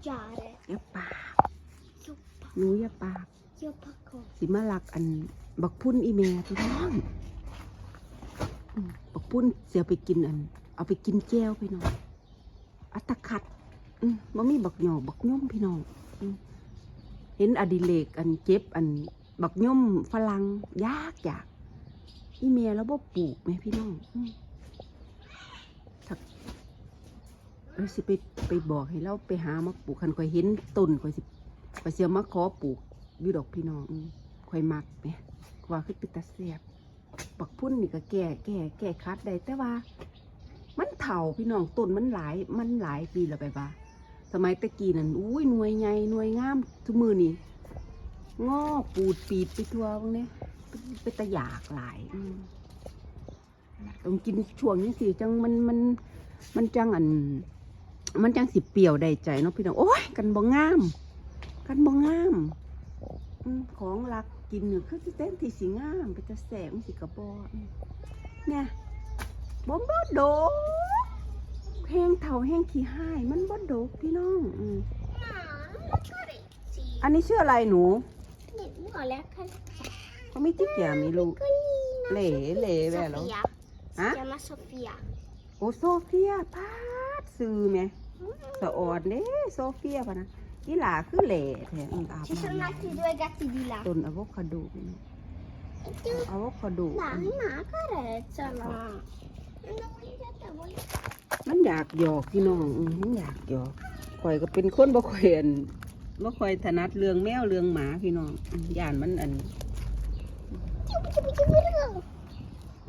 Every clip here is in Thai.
mangiare. อย่าปาก Io หนูอย่าปาก io pacco. สิมาลักอันบักพุ่นอีเมลพี่น้องอืมบักพุ่นเสียไปกินอัน เอาไปกินแก้วพี่น้องอัตคัดอืมบ่มีบักหยอกบักย่อมพี่น้องอืมเห็นอดิเลกอันเจ็บอันบักย่อมฝรั่งยากอยากอีเมลแล้วบ่ปลูกไหมพี่น้องอืมถ้า เออสิไปไปบอกให้เราไปหามาปลูกคันข่อยเห็นต้นข่อยสิข่อยเสียมาขอปลูกอยู่ดอกพี่น้องอืมข่อยมักไหมว่าคือป็นตาเสียบบักพุ่นนี่ก็แก่แก่แก่คัดได้แต่ว่า มันเถ่าพี่น้องต้นมันหลายมันหลายปีแล้วไปว่า สมัยตะกี้นั่นอุ้ยหน่วยใหญ่หน่วยงามทุกมือนี่งอกปูดปีดไปทั่วพวกนี้เป็นตะหยากหลายต้องกินช่วงนี้สิจังมันมันมันจังอัน มันจังสิเปรี้ยวได้ใจเนาะพี่น้องโอ้ยกันบ่งาม กันบ่งามอืมของรักกินเนี่ยคือที่เต้นที่สีงามไปจะแสงสิกระบออืมเนี่ยบ่บ่โดกแห้งเท่าแห้งขี้ห้าย มันบ่โดกพี่น้องอืม No, non la carezzi. อันนี้ชื่ออะไรหนู No, la carezza. เขาไม่ติ๊กแกมีลูก Piccolina. Le, le, vero? Sofia. Si Eh? chiama Sofia. โอโซเฟียพา ดซื้อไหมสะออดเด้โซเฟียพะนะนี่หลาคือเหล่แท้อืมอาบ Ci sono น้ำ altri due gatti di là. ต้นอะโวคาโดนี่ E tu อะโวคาโด Dai, una carezza, no. Non mangiate voi. มันอยากหยอกพี่น้องอืมมันอยากหยอกข่อยก็เป็นคนบ่ค่อยอันบ่ค่อยถนัดเรื่องแมวเรื่องหมาพี่น้องอืมย่านมันอัน Ciao, ciao, ciao, ciao.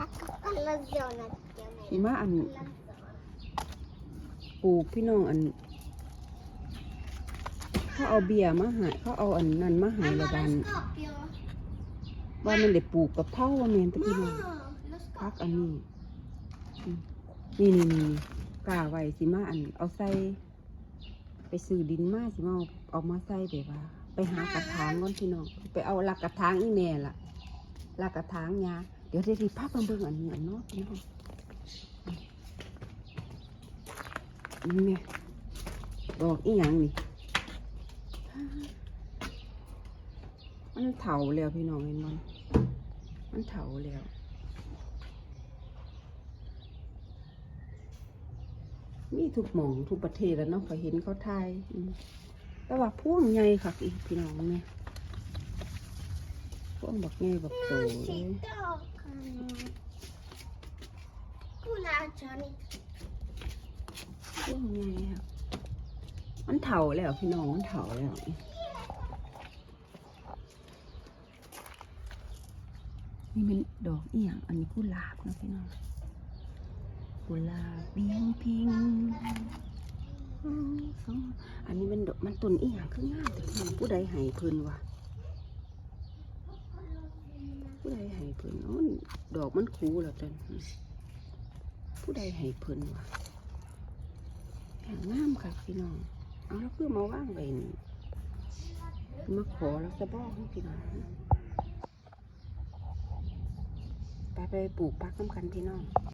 Ecco, alla zona. สิมาอัน Alla zona. ปลูกพี่น้องอันเขาเอาเบียร์มาใหายเขาเอาอันนั้นมาใหายละ Mamma, บัน lo scoppio. ว่ามันได้ปลูกกับเท่าว่าแมนแตะ No, พี่น้อง lo พัก scoppio. อันนี้อืมนี่นี่นี่กาไว้สิมาอัน เอาใส่ไปซื้อดินมาสิมาเอาเอามาใส่แบบว่า ไปหากระถางก่อนพี่น้องไปเอาหลักกระถางอีแม่ล่ะหลักกระถางยาเดี๋ยวได้รีพักมาเบิ่งอันนี้อันเนาะพี่น้อง นี่แม่ดอกอีหยังนี่มันเถาแล้วพี่น้องเห็นมันมันเถาแล้วมีทุกหมองทุกประเทศแล้วเนาะก็เห็นเขาไทยแต่ว่าพ่วงใหญ่ค่ะอีกพี่น้องเนี่ยพ่วงบักใหญ่บักโตเลย toccano. Culaccioli. พ่ วงใหญ่ครับมันเถาแล้วพี่น้องมันเถาแล้วนี่เป็นดอกเอีหยังอันนี้กุหลาบนะพี่น้องกุหลาบเบียงพิงอันนี้มันดอกมันต้นเอีหยังคืองามแต่พี่น้องผู้ใดให้เพิ่นวะผู้ใดให้เพิ่นอ๋อดอกมันคูแล้วจันผู้ใดให้เพิ่นวะ อย่างงามค่ะพี่น้อง เอาแล้วเพื่อมาว่างไว้นี่มาขอแล้วจะบอกให้พี่น้อง ไปไปปลูกปักน้ำกันพี่น้อง